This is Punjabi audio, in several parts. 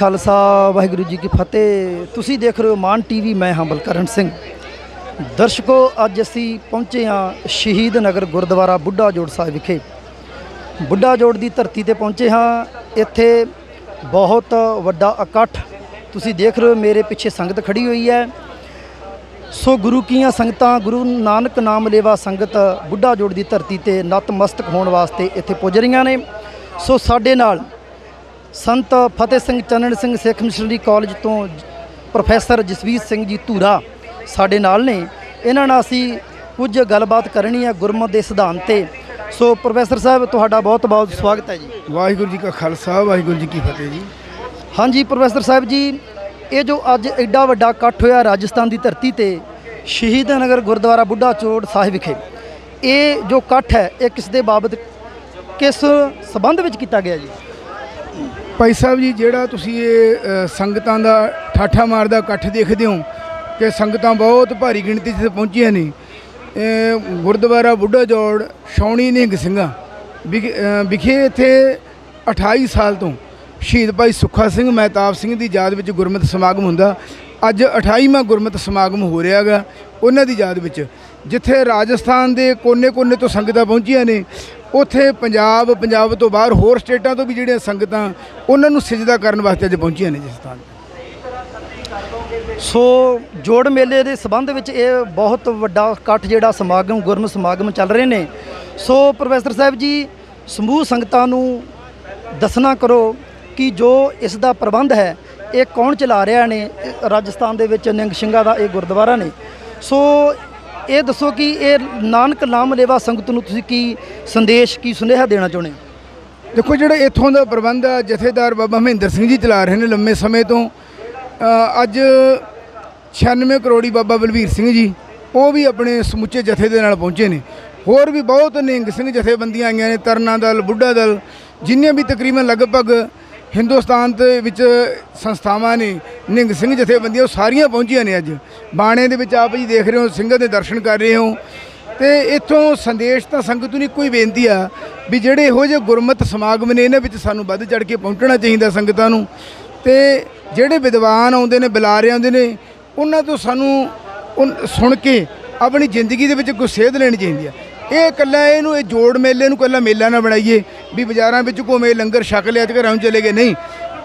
ਖਾਲਸਾ, ਵਾਹਿਗੁਰੂ ਜੀ ਕੀ ਫਤਿਹ। ਤੁਸੀਂ ਦੇਖ ਰਹੇ ਹੋ ਮਾਨ ਟੀਵੀ, ਮੈਂ ਹਾਂ ਬਲਕਰਨ ਸਿੰਘ। ਦਰਸ਼ਕੋ, ਅੱਜ ਅਸੀਂ ਪਹੁੰਚੇ ਹਾਂ ਸ਼ਹੀਦ ਨਗਰ ਗੁਰਦੁਆਰਾ ਬੁੱਢਾ ਜੋੜ ਸਾਹਿਬ ਵਿਖੇ। ਬੁੱਢਾ ਜੋੜ ਦੀ ਧਰਤੀ ਤੇ ਪਹੁੰਚੇ ਹਾਂ। ਇੱਥੇ ਬਹੁਤ ਵੱਡਾ ਇਕੱਠ। ਤੁਸੀਂ ਦੇਖ ਰਹੇ ਹੋ ਮੇਰੇ ਪਿੱਛੇ ਸੰਗਤ ਖੜੀ ਹੋਈ ਹੈ। ਸੋ ਗੁਰੂ ਕੀਆਂ ਸੰਗਤਾਂ, ਗੁਰੂ ਨਾਨਕ ਨਾਮ ਲੇਵਾ ਸੰਗਤ ਬੁੱਢਾ ਜੋੜ ਦੀ ਧਰਤੀ ਤੇ ਨਤਮਸਤਕ ਹੋਣ ਵਾਸਤੇ ਇੱਥੇ ਪੁੱਜ ਰਹੀਆਂ ਨੇ। ਸੋ ਸਾਡੇ ਨਾਲ ਸੰਤ ਫਤਿਹ ਸਿੰਘ ਚੰਨਣ ਸਿੰਘ ਸਿੱਖ ਮਿਸ਼ਨਰੀ ਕਾਲਜ ਤੋਂ ਪ੍ਰੋਫੈਸਰ ਜਸਵੀਰ ਸਿੰਘ ਜੀ ਧੂਰਾ ਸਾਡੇ ਨਾਲ ਨੇ। ਇਹਨਾਂ ਨਾਲ ਅਸੀਂ ਕੁਝ ਗੱਲਬਾਤ ਕਰਨੀ ਹੈ ਗੁਰਮਤਿ ਦੇ ਸਿਧਾਂਤ ਤੇ। ਸੋ ਪ੍ਰੋਫੈਸਰ ਸਾਹਿਬ ਤੁਹਾਡਾ ਬਹੁਤ ਬਹੁਤ ਸਵਾਗਤ ਹੈ ਜੀ। ਵਾਹਿਗੁਰੂ ਜੀ ਕਾ ਖਾਲਸਾ ਵਾਹਿਗੁਰੂ ਜੀ ਕੀ ਫਤਿਹ ਜੀ। ਹਾਂਜੀ ਪ੍ਰੋਫੈਸਰ ਸਾਹਿਬ ਜੀ ਇਹ ਜੋ ਅੱਜ ਐਡਾ ਵੱਡਾ ਇਕੱਠ ਹੋਇਆ ਰਾਜਸਥਾਨ ਦੀ ਧਰਤੀ ਤੇ ਸ਼ਹੀਦ ਨਗਰ ਗੁਰਦੁਆਰਾ ਬੁੱਢਾ ਚੋੜ ਸਾਹਿਬ ਵਿਖੇ ਇਹ ਜੋ ਇਕੱਠ ਹੈ ਇਹ ਕਿਸ ਦੇ ਬਾਬਤ ਕਿਸ ਸਬੰਧ ਵਿੱਚ ਕੀਤਾ ਗਿਆ ਜੀ? ਭਾਈ ਸਾਹਿਬ ਜੀ ਜਿਹੜਾ ਤੁਸੀਂ ਇਹ ਅ, ਸੰਗਤਾਂ ਦਾ ਠਾਠਾ ਮਾਰਦਾ ਇਕੱਠ ਦੇਖਦੇ ਹੋ ਕਿ ਸੰਗਤਾਂ ਬਹੁਤ ਭਾਰੀ ਗਿਣਤੀ 'ਚ ਪਹੁੰਚੀਆਂ ਨੇ। ਇਹ ਗੁਰਦੁਆਰਾ ਬੁੱਢਾ ਜੋੜ ਸ਼ੌਣੀ ਨਿਹੰਗ ਸਿੰਘਾਂ। ਵਿਖ- ਅ, ਵਿਖੇ ਇੱਥੇ 28 ਸਾਲ ਤੋਂ ਸ਼ਹੀਦ ਭਾਈ ਸੁੱਖਾ ਸਿੰਘ ਮਹਿਤਾਬ ਸਿੰਘ ਦੀ ਯਾਦ ਵਿੱਚ ਗੁਰਮਤਿ ਸਮਾਗਮ ਹੁੰਦਾ। ਅੱਜ 28ਵਾਂ ਗੁਰਮਤਿ ਸਮਾਗਮ ਹੋ ਰਿਹਾ ਗਾ ਉਹਨਾਂ ਦੀ ਯਾਦ ਵਿੱਚ। ਜਿੱਥੇ ਰਾਜਸਥਾਨ ਦੇ ਕੋਨੇ-ਕੋਨੇ ਤੋਂ ਸੰਗਤਾਂ ਪਹੁੰਚੀਆਂ ਨੇ ਉੱਥੇ ਪੰਜਾਬ ਪੰਜਾਬ ਤੋਂ ਬਾਹਰ ਹੋਰ ਸਟੇਟਾਂ ਤੋਂ ਵੀ ਜਿਹੜੀਆਂ ਸੰਗਤਾਂ ਉਹਨਾਂ ਨੂੰ ਸਜਦਾ ਕਰਨ ਵਾਸਤੇ ਅੱਜ ਪਹੁੰਚੀਆਂ ਨੇ ਜਿਸ ਸਥਾਨ ਸੋ ਜੋੜ ਮੇਲੇ ਦੇ ਸਬੰਧ ਵਿੱਚ ਇਹ ਬਹੁਤ ਵੱਡਾ ਇਕੱਠ ਜਿਹੜਾ ਸਮਾਗਮ ਗੁਰਮ ਸਮਾਗਮ ਚੱਲ ਰਹੇ ਨੇ। ਸੋ ਪ੍ਰੋਫੈਸਰ ਸਾਹਿਬ ਜੀ, ਸਮੂਹ ਸੰਗਤਾਂ ਨੂੰ ਦੱਸਣਾ ਕਰੋ ਕਿ ਜੋ ਇਸ ਦਾ ਪ੍ਰਬੰਧ ਹੈ, ਇਹ ਕੌਣ ਚਲਾ ਰਿਹਾ ਨੇ? ਰਾਜਸਥਾਨ ਦੇ ਵਿੱਚ ਨਿੰਗ ਸਿੰਘਾਂ ਦਾ ਇਹ ਗੁਰਦੁਆਰਾ ਨੇ। ਸੋ ਇਹ ਦੱਸੋ ਕਿ ਇਹ ਨਾਨਕ ਨਾਮ ਲੇਵਾ ਸੰਗਤ ਨੂੰ ਤੁਸੀਂ ਕੀ ਸੰਦੇਸ਼, ਕੀ ਸੁਨੇਹਾ ਦੇਣਾ ਚਾਹੁੰਦੇ ਹੋ? ਦੇਖੋ ਜਿਹੜਾ ਇੱਥੋਂ ਦਾ ਪ੍ਰਬੰਧ ਆ ਜਥੇਦਾਰ ਬਾਬਾ ਮਹਿੰਦਰ ਸਿੰਘ ਜੀ ਚਲਾ ਰਹੇ ਨੇ ਲੰਮੇ ਸਮੇਂ ਤੋਂ। ਅੱਜ 96 ਕਰੋੜੀ ਬਾਬਾ ਬਲਵੀਰ ਸਿੰਘ ਜੀ, ਉਹ ਵੀ ਆਪਣੇ ਸਮੁੱਚੇ ਜਥੇ ਦੇ ਨਾਲ ਪਹੁੰਚੇ ਨੇ। ਹੋਰ ਵੀ ਬਹੁਤ ਨਿੰਗ ਸਿੰਘ ਜਥੇਬੰਦੀਆਂ ਆਈਆਂ ਨੇ, ਤਰਨਾ ਦਲ, ਬੁੱਢਾ ਦਲ, ਜਿੰਨੀਆਂ ਵੀ ਤਕਰੀਬਨ ਲਗਭਗ ਹਿੰਦੁਸਤਾਨ ਦੇ ਵਿੱਚ ਸੰਸਥਾਵਾਂ ਨੇ ਨਿੰਗ ਸਿੰਘ ਜਥੇਬੰਦੀਆਂ, ਉਹ ਸਾਰੀਆਂ ਪਹੁੰਚੀਆਂ ਨੇ ਅੱਜ। ਬਾਣੇ ਦੇ ਵਿੱਚ ਆਪ ਜੀ ਦੇਖ ਰਹੇ ਹੋ, ਸਿੰਘਾਂ ਦੇ ਦਰਸ਼ਨ ਕਰ ਰਹੇ ਹੋ। ਤੇ ਇੱਥੋਂ ਸੰਦੇਸ਼ ਤਾਂ ਸੰਗਤ ਨੂੰ ਇੱਕੋ ਹੀ ਬੇਨਤੀ ਆ ਵੀ ਜਿਹੜੇ ਇਹੋ ਜਿਹੇ ਗੁਰਮਤਿ ਸਮਾਗਮ ਨੇ, ਇਹਨਾਂ ਵਿੱਚ ਸਾਨੂੰ ਵੱਧ ਚੜ ਕੇ ਪਹੁੰਚਣਾ ਚਾਹੀਦਾ ਸੰਗਤਾਂ ਨੂੰ। ਤੇ ਜਿਹੜੇ ਵਿਦਵਾਨ ਆਉਂਦੇ ਨੇ, ਬੁਲਾਰੇ ਆਉਂਦੇ ਨੇ, ਉਹਨਾਂ ਤੋਂ ਸਾਨੂੰ ਸੁਣ ਕੇ ਆਪਣੀ ਜ਼ਿੰਦਗੀ ਦੇ ਵਿੱਚ ਕੋਈ ਸੇਧ ਲੈਣੀ ਚਾਹੀਦੀ ਆ। ਇਹ ਇਕੱਲਾ ਇਹਨੂੰ, ਇਹ ਜੋੜ ਮੇਲੇ ਨੂੰ ਇਕੱਲਾ ਮੇਲਾ ਨਾ ਬਣਾਈਏ। ਵੀ ਬਾਜ਼ਾਰਾਂ ਵਿੱਚ ਘੁੰਮੇ, ਲੰਗਰ ਛਕ ਲਿਆ ਤੇ ਘਰਾਂ ਨੂੰ ਚਲੇ ਗਏ। ਨਹੀਂ,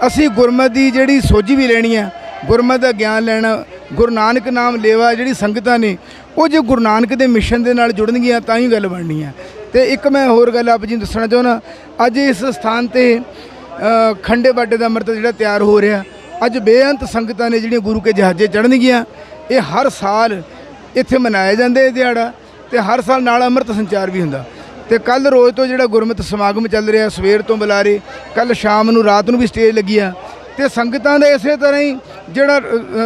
ਅਸੀਂ ਗੁਰਮਤ ਦੀ ਜਿਹੜੀ ਸੋਝੀ ਵੀ ਲੈਣੀ ਆ, ਗੁਰਮਤ ਦਾ ਗਿਆਨ ਲੈਣਾ, ਗੁਰੂ ਨਾਨਕ ਨਾਮ ਲੇਵਾ ਜਿਹੜੀ ਸੰਗਤਾਂ ਨੇ, ਉਹ ਜੇ ਗੁਰੂ ਨਾਨਕ ਦੇ ਮਿਸ਼ਨ ਦੇ ਨਾਲ ਜੁੜਨਗੀਆਂ, ਤਾਂ ਹੀ ਗੱਲ ਬਣਨੀ ਆ। ਤੇ ਇੱਕ ਮੈਂ ਹੋਰ ਗੱਲ ਆਪ ਜੀ ਨੂੰ ਦੱਸਣਾ ਚਾਹੁੰਦਾ, ਅੱਜ ਇਸ ਸਥਾਨ ਤੇ ਖੰਡੇ ਬਾਟੇ ਦਾ ਅੰਮ੍ਰਿਤ ਜਿਹੜਾ ਤਿਆਰ ਹੋ ਰਿਹਾ, ਅੱਜ ਬੇਅੰਤ ਸੰਗਤਾਂ ਨੇ ਜਿਹੜੀਆਂ ਗੁਰੂ ਕੇ ਜਹਾਜ਼ੇ ਚੜਨਗੀਆਂ ਇਹ ਹਰ ਸਾਲ ਇੱਥੇ ਮਨਾਇਆ ਜਾਂਦਾ ਇਹ ਦਿਹਾੜਾ। ਤੇ ਹਰ ਸਾਲ ਨਾਲ ਅੰਮ੍ਰਿਤ ਸੰਚਾਰ ਵੀ ਹੁੰਦਾ। ਤੇ ਕੱਲ ਰੋਜ਼ ਤੋਂ ਜਿਹੜਾ ਗੁਰਮਤਿ ਸਮਾਗਮ ਚੱਲ ਰਿਹਾ, ਸਵੇਰ ਤੋਂ ਬੁਲਾਰੇ ਕੱਲ ਸ਼ਾਮ ਨੂੰ ਰਾਤ ਨੂੰ ਵੀ ਸਟੇਜ ਲੱਗੀ ਆ। ਤੇ ਸੰਗਤਾਂ ਦੇ ਇਸੇ ਤਰ੍ਹਾਂ ਹੀ ਜਿਹੜਾ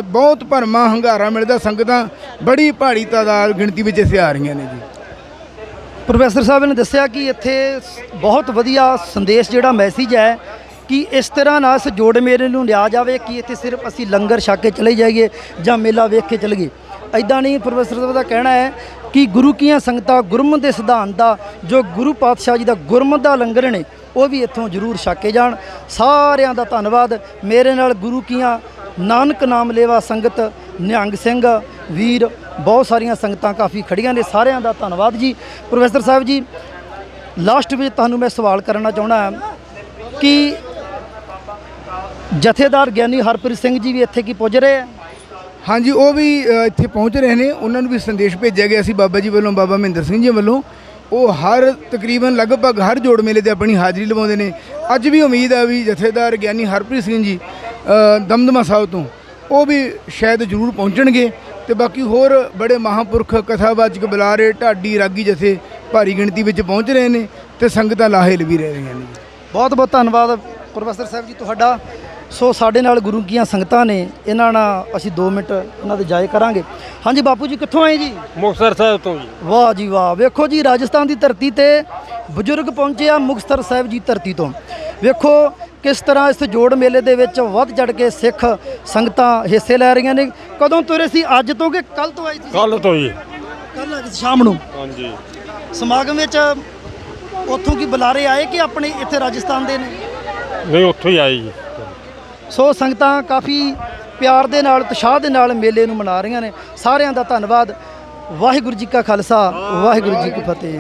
ਬਹੁਤ ਭਰਮਾ, ਹੰਗਾਰਾ ਮਿਲਦਾ, ਸੰਗਤਾਂ ਬੜੀ ਭਾਰੀ ਤਾਦਾਦ ਗਿਣਤੀ ਵਿੱਚ ਇੱਥੇ ਆ ਰਹੀਆਂ ਨੇ ਜੀ। ਪ੍ਰੋਫੈਸਰ ਸਾਹਿਬ ਨੇ ਦੱਸਿਆ ਕਿ ਇੱਥੇ ਬਹੁਤ ਵਧੀਆ ਸੰਦੇਸ਼ ਜਿਹੜਾ ਮੈਸੇਜ ਹੈ ਕਿ ਇਸ ਤਰ੍ਹਾਂ ਨਾਲ ਇਸ ਜੋੜ ਮੇਲੇ ਨੂੰ ਲਿਆ ਜਾਵੇ ਕਿ ਇੱਥੇ ਸਿਰਫ ਅਸੀਂ ਲੰਗਰ ਛਕ ਕੇ ਚਲੇ ਜਾਈਏ ਜਾਂ ਮੇਲਾ ਵੇਖ ਕੇ ਚਲੇ ਗਏ ਐਦਾਂ ਨਹੀਂ ਪ੍ਰੋਫੈਸਰ ਸਾਹਿਬ ਦਾ ਕਹਿਣਾ ਹੈ ਕਿ ਗੁਰੂ ਕੀਆਂ ਸੰਗਤਾਂ ਗੁਰਮਤ ਦੇ ਸਿਧਾਂਤ ਦਾ, ਜੋ ਗੁਰੂ ਪਾਤਸ਼ਾਹ ਜੀ ਦਾ ਗੁਰਮਤ ਦਾ ਲੰਗਰ ਨੇ, ਉਹ ਵੀ ਇੱਥੋਂ ਜ਼ਰੂਰ ਛਕ ਜਾਣ। ਸਾਰਿਆਂ ਦਾ ਧੰਨਵਾਦ। ਮੇਰੇ ਨਾਲ ਗੁਰੂ ਕੀਆਂ ਨਾਨਕ ਨਾਮ ਲੇਵਾ ਸੰਗਤ ਨਿਹੰਗ ਸਿੰਘ ਵੀਰ, ਬਹੁਤ ਸਾਰੀਆਂ ਸੰਗਤਾਂ ਕਾਫੀ ਖੜੀਆਂ ਨੇ। ਸਾਰਿਆਂ ਦਾ ਧੰਨਵਾਦ ਜੀ। ਪ੍ਰੋਫੈਸਰ ਸਾਹਿਬ ਜੀ, ਲਾਸਟ ਵਿੱਚ ਤੁਹਾਨੂੰ ਮੈਂ ਸਵਾਲ ਕਰਨਾ ਚਾਹੁੰਦਾ ਹਾਂ ਕਿ ਜਥੇਦਾਰ ਗਿਆਨੀ ਹਰਪ੍ਰੀਤ ਸਿੰਘ ਜੀ ਵੀ ਇੱਥੇ ਕੀ ਪੁੱਜ ਰਹੇ ਆ? ਹਾਂਜੀ, ਉਹ ਵੀ ਇੱਥੇ ਪਹੁੰਚ ਰਹੇ ਨੇ। ਉਹਨਾਂ ਨੂੰ ਵੀ ਸੰਦੇਸ਼ ਭੇਜਿਆ ਗਿਆ ਸੀ ਬਾਬਾ ਜੀ ਵੱਲੋਂ, ਬਾਬਾ ਮਹਿੰਦਰ ਸਿੰਘ ਜੀ ਵੱਲੋਂ। ਉਹ ਹਰ, ਤਕਰੀਬਨ ਲਗਭਗ ਹਰ ਜੋੜ ਮੇਲੇ ਤੇ ਆਪਣੀ ਹਾਜ਼ਰੀ ਲਵਾਉਂਦੇ ਨੇ। ਅੱਜ ਵੀ ਉਮੀਦ ਆ ਵੀ ਜਥੇਦਾਰ ਗਿਆਨੀ ਹਰਪ੍ਰੀਤ ਸਿੰਘ ਜੀ ਦਮਦਮਾ ਸਾਹਿਬ ਤੋਂ ਉਹ ਵੀ ਸ਼ਾਇਦ ਜ਼ਰੂਰ ਪਹੁੰਚਣਗੇ। ਤੇ ਬਾਕੀ ਹੋਰ ਬੜੇ ਮਹਾਪੁਰਖ, ਕਥਾਵਾਚਕ, ਬੁਲਾਰੇ, ਢਾਡੀ, ਰਾਗੀ ਜਥੇ ਭਾਰੀ ਗਿਣਤੀ ਵਿੱਚ ਪਹੁੰਚ ਰਹੇ ਨੇ ਤੇ ਸੰਗਤਾਂ ਲਾਹੇਲ ਵੀ ਰਹਿ ਰਹੀਆਂ ਨੇ। ਬਹੁਤ ਬਹੁਤ ਧੰਨਵਾਦ ਪ੍ਰੋਫੈਸਰ ਸਾਹਿਬ ਜੀ, ਤੁਹਾਡਾ। ਸੋ ਸਾਡੇ ਨਾਲ ਗੁਰੂ ਕੀਆਂ ਸੰਗਤਾਂ ਨੇ ਇਹਨਾਂ ਨਾਲ ਅਸੀਂ 2 ਮਿੰਟ ਇਹਨਾਂ ਦੇ ਜਾਏ ਕਰਾਂਗੇ। ਹਾਂਜੀ ਬਾਪੂ ਜੀ ਕਿੱਥੋਂ ਆਏ ਜੀ? ਮੁਕਤਸਰ ਸਾਹਿਬ ਤੋਂ ਜੀ। ਵਾਹ ਜੀ ਵਾਹ ਵੇਖੋ ਜੀ ਰਾਜਸਥਾਨ ਦੀ ਧਰਤੀ ਤੇ ਬਜ਼ੁਰਗ ਪਹੁੰਚੇ ਆ ਮੁਕਤਸਰ ਸਾਹਿਬ ਜੀ ਧਰਤੀ ਤੋਂ। ਵੇਖੋ ਕਿਸ ਤਰ੍ਹਾਂ ਇਸ ਜੋੜ ਮੇਲੇ ਦੇ ਵਿੱਚ ਵੱਧ ਚੜ ਕੇ ਸਿੱਖ ਸੰਗਤਾਂ ਹਿੱਸੇ ਲੈ ਰਹੀਆਂ ਨੇ। ਕਦੋਂ ਤੁਰੇ ਸੀ? ਅੱਜ ਤੋਂ ਕਿ ਕੱਲ ਤੋਂ ਆਈ ਸੀ? ਕੱਲ ਤੋਂ ਜੀ। ਕੱਲ ਸ਼ਾਮ ਨੂੰ? ਹਾਂਜੀ। ਸਮਾਗਮ ਵਿੱਚ ਉੱਥੋਂ ਕੀ ਬੁਲਾਰੇ ਆਏ ਕਿ ਆਪਣੇ ਇੱਥੇ ਰਾਜਸਥਾਨ ਦੇ ਨੇ? ਨਹੀਂ ਉੱਥੋਂ ਹੀ ਆਈ ਜੀ। ਸੋ ਸੰਗਤਾਂ ਕਾਫੀ ਪਿਆਰ ਦੇ ਨਾਲ, ਉਤਸ਼ਾਹ ਦੇ ਨਾਲ ਮੇਲੇ ਨੂੰ ਮਨਾ ਰਹੀਆਂ ਨੇ। ਸਾਰਿਆਂ ਦਾ ਧੰਨਵਾਦ। ਵਾਹਿਗੁਰੂ ਜੀ ਕਾ ਖਾਲਸਾ, ਵਾਹਿਗੁਰੂ ਜੀ ਕੀ ਫਤਿਹ।